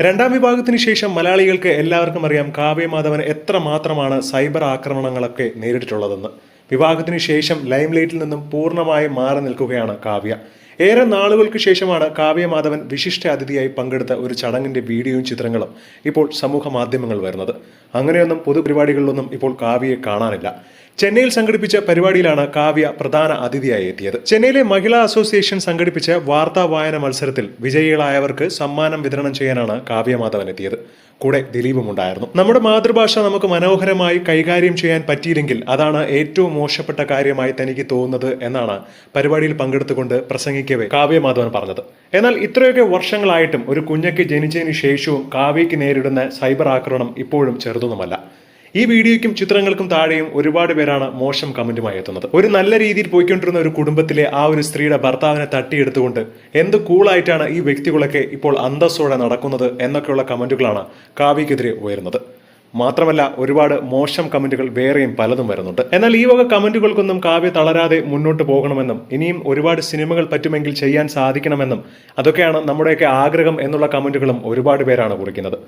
രണ്ടാം വിഭാഗത്തിന് ശേഷം മലയാളികൾക്ക് എല്ലാവർക്കും അറിയാം കാവ്യ മാധവൻ എത്ര മാത്രമാണ് സൈബർ ആക്രമണങ്ങളൊക്കെ നേരിട്ടിട്ടുള്ളതെന്ന്. വിവാഹത്തിന് ശേഷം ലൈംലൈറ്റിൽ നിന്നും പൂർണമായും മാറി നിൽക്കുകയാണ് കാവ്യ. ഏറെ നാളുകൾക്ക് ശേഷമാണ് കാവ്യമാധവൻ വിശിഷ്ട അതിഥിയായി പങ്കെടുത്ത ഒരു ചടങ്ങിന്റെ വീഡിയോയും ചിത്രങ്ങളും ഇപ്പോൾ സമൂഹ മാധ്യമങ്ങൾ വരുന്നത്. അങ്ങനെയൊന്നും പൊതുപരിപാടികളിലൊന്നും ഇപ്പോൾ കാവ്യയെ കാണാനില്ല. ചെന്നൈയിൽ സംഘടിപ്പിച്ച പരിപാടിയിലാണ് കാവ്യ പ്രധാന അതിഥിയായി എത്തിയത്. ചെന്നൈയിലെ മഹിളാ അസോസിയേഷൻ സംഘടിപ്പിച്ച വാർത്താ വായന മത്സരത്തിൽ വിജയികളായവർക്ക് സമ്മാനം വിതരണം ചെയ്യാനാണ് കാവ്യമാധവൻ എത്തിയത്. കൂടെ ദിലീപും ഉണ്ടായിരുന്നു. നമ്മുടെ മാതൃഭാഷ നമുക്ക് മനോഹരമായി കൈകാര്യം ചെയ്യാൻ പറ്റിയില്ലെങ്കിൽ അതാണ് ഏറ്റവും മോശപ്പെട്ട കാര്യമായി തനിക്ക് തോന്നുന്നത് എന്നാണ് പരിപാടിയിൽ പങ്കെടുത്തുകൊണ്ട് പ്രസംഗിക്കവേ കാവ്യ മാധവൻ പറഞ്ഞത്. എന്നാൽ ഇത്രയൊക്കെ വർഷങ്ങളായിട്ടും ഒരു കുഞ്ഞയ്ക്ക് ജനിച്ചതിന് ശേഷവും കാവ്യയ്ക്ക് നേരിടുന്ന സൈബർ ആക്രമണം ഇപ്പോഴും ചെറുതൊന്നുമല്ല. ഈ വീഡിയോയ്ക്കും ചിത്രങ്ങൾക്കും താഴെയും ഒരുപാട് പേരാണ് മോശം കമന്റുമായി എത്തുന്നത്. ഒരു നല്ല രീതിയിൽ പോയിക്കൊണ്ടിരുന്ന ഒരു കുടുംബത്തിലെ ആ ഒരു സ്ത്രീയുടെ ഭർത്താവിനെ തട്ടിയെടുത്തുകൊണ്ട് എന്ത് കൂളായിട്ടാണ് ഈ വ്യക്തികളൊക്കെ ഇപ്പോൾ അന്തസ്സോടെ നടക്കുന്നത് എന്നൊക്കെയുള്ള കമന്റുകളാണ് കാവ്യക്കെതിരെ ഉയരുന്നത്. മാത്രമല്ല ഒരുപാട് മോശം കമന്റുകൾ വേറെയും പലതും വരുന്നുണ്ട്. എന്നാൽ ഈ വക കമന്റുകൾക്കൊന്നും കാവ്യ തളരാതെ മുന്നോട്ട് പോകണമെന്നും ഇനിയും ഒരുപാട് സിനിമകൾ പറ്റുമെങ്കിൽ ചെയ്യാൻ സാധിക്കണമെന്നും അതൊക്കെയാണ് നമ്മുടെയൊക്കെ ആഗ്രഹം എന്നുള്ള കമന്റുകളും ഒരുപാട് പേരാണ് കുറിക്കുന്നത്.